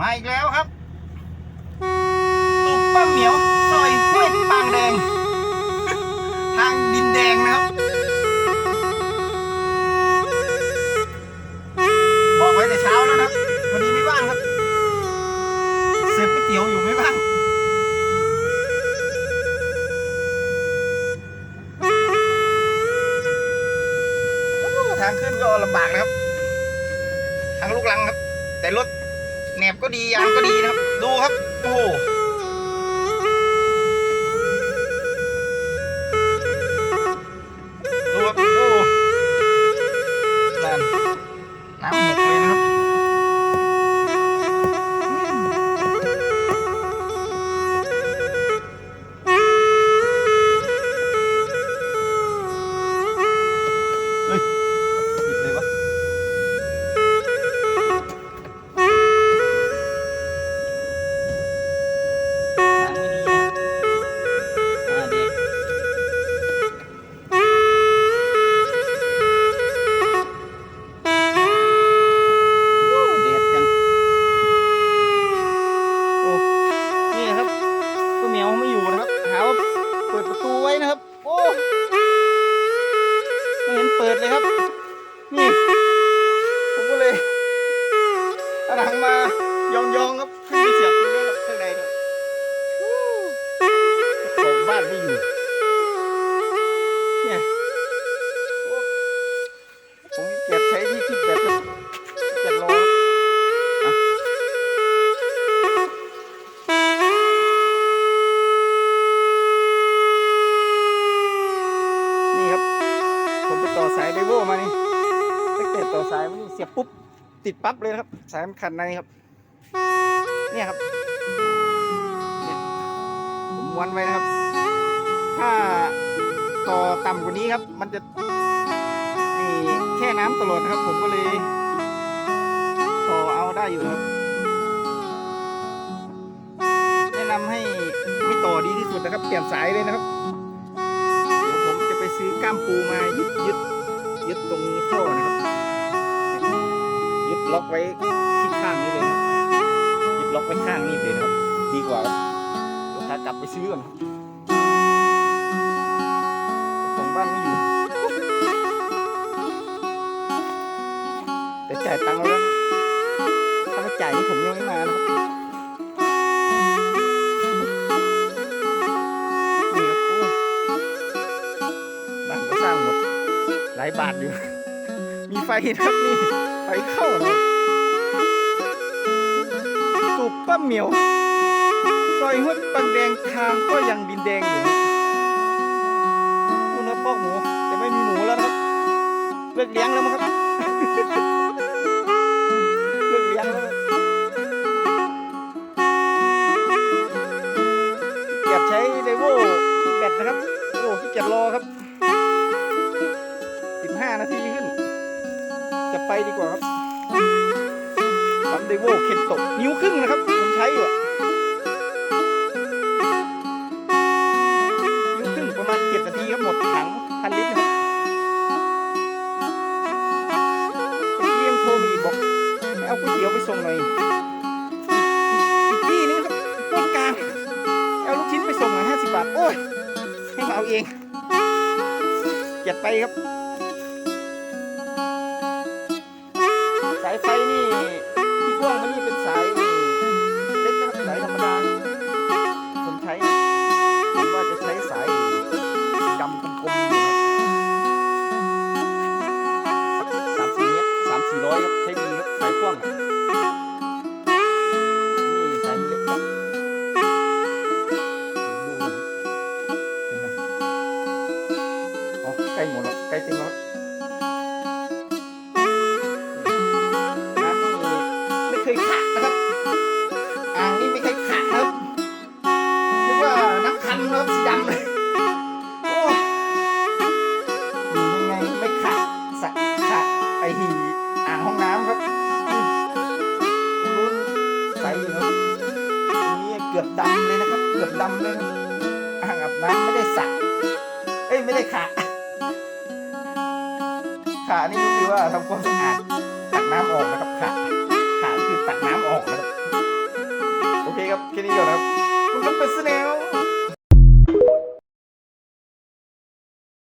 มาอีกแล้วครับตุกป้าเหมียวซอยห้วยปางแดง ทางดินแดงนะครับ บอกไว้แต่เช้าแล้วนะครับพอดีไม่ว่างครับ เสิร์ฟก๋วยเตี๋ยวอยู่ไม่ว่างทางขึ้นก็ลำบากนะครับ ทางลูกลังครับ แต่รถ แหนบก็ดียางก็ดีนะครับ ดูครับ โอ้ายองๆครับขึ้นไปเสียบตรงนี้ครับข้างในเนี่ยเจ้าของบ้านไม่อยู่เนี่ยผมเก็บใช้ที่คิดแบบเก็บรอครับอะนี่ครับ ผมไปต่อสายไดโวมานี่ตั้งแต่ต่อสายมานี่เสียบปุ๊บติดปั๊บเลยครับ สายมันขัดในครับ เนี่ยครับเนี่ยผมม้วนไว้นะครับ ถ้าต่อต่ำกว่านี้ครับ มันจะนี่แช่น้ำตลอดนะครับ ผมก็เลย ต่อเอาได้อยู่ครับ แนะนำให้ไม่ต่อดีที่สุดนะครับ เปลี่ยนสายเลยนะครับ เดี๋ยวผมจะไปซื้อก้ามปูมายึดยึดยึดตรงท่อนะครับ ยึดล็อกไว้ที่ข้างนี้เลย ล็อกไว้ข้างนี้เลยนะครับ ดีกว่าครับเดี๋ยวขากลับไปซื้อก่อนส่งบ้านไม่อยู่ แต่จ่ายตังค์แล้วถ้าไม่จ่ายนี่ผมยังไม่มานะครับนี่ครับบ้านก็สร้างหมดหลายบาทอยู่ มีไฟนะครับนี่ ไฟเข้านะ ป้าเหมียวซอยห้วปังแดงทางก็ยังดินแดงอยู่คุณนะปอกหมูแต่ไม่มีหมูแล้วนะครับเลิกเลี้ยงแล้วมั้งครับเลิกเลี้ยงแล้วขี้เกียจใช้ไดโวที่แบตนะครับโอ้ขี้เกียจรอครับ15นาทีขึ้น จะไปดีกว่าครับ ปั๊มไดโวเข็นตกนิ้วครึ่งนะครับผมใช้อยู่นิ้วครึ่งประมาณเจ็ดนาทีครับหมดถังพันลิตรนะครับเมื่อกี้ยังโทรมีบอกให้เอาก๋วยเตี๋ยวไปส่งหน่อยอีกอีกที่นึงครับต้นกลางเอาลูกชิ้นไปส่งหน่อยห้าสิบบาท โอ้ยให้มาเอาเองเกียดไปครับ ดีครับสายพ่วงนี่สายเล็กครับดูเป็นไงอ๋อใกล้หมดแล้วใกล้เต็มแล้วครับน้ำนี่ไม่เคยขาดนะครับอ่างนี่ไม่เคยขาดครับเรียกว่าน้ำคันนครับสีดำเลยโอ้ยอยู่ยังไงไม่ขาดสะขาดไอหีำเลยอ่างอาบน้ำไม่ได้สระเอ้ยไม่ได้ขาขานี่ก็คือว่าทำความสะอาดตักน้ำออกนะครับขา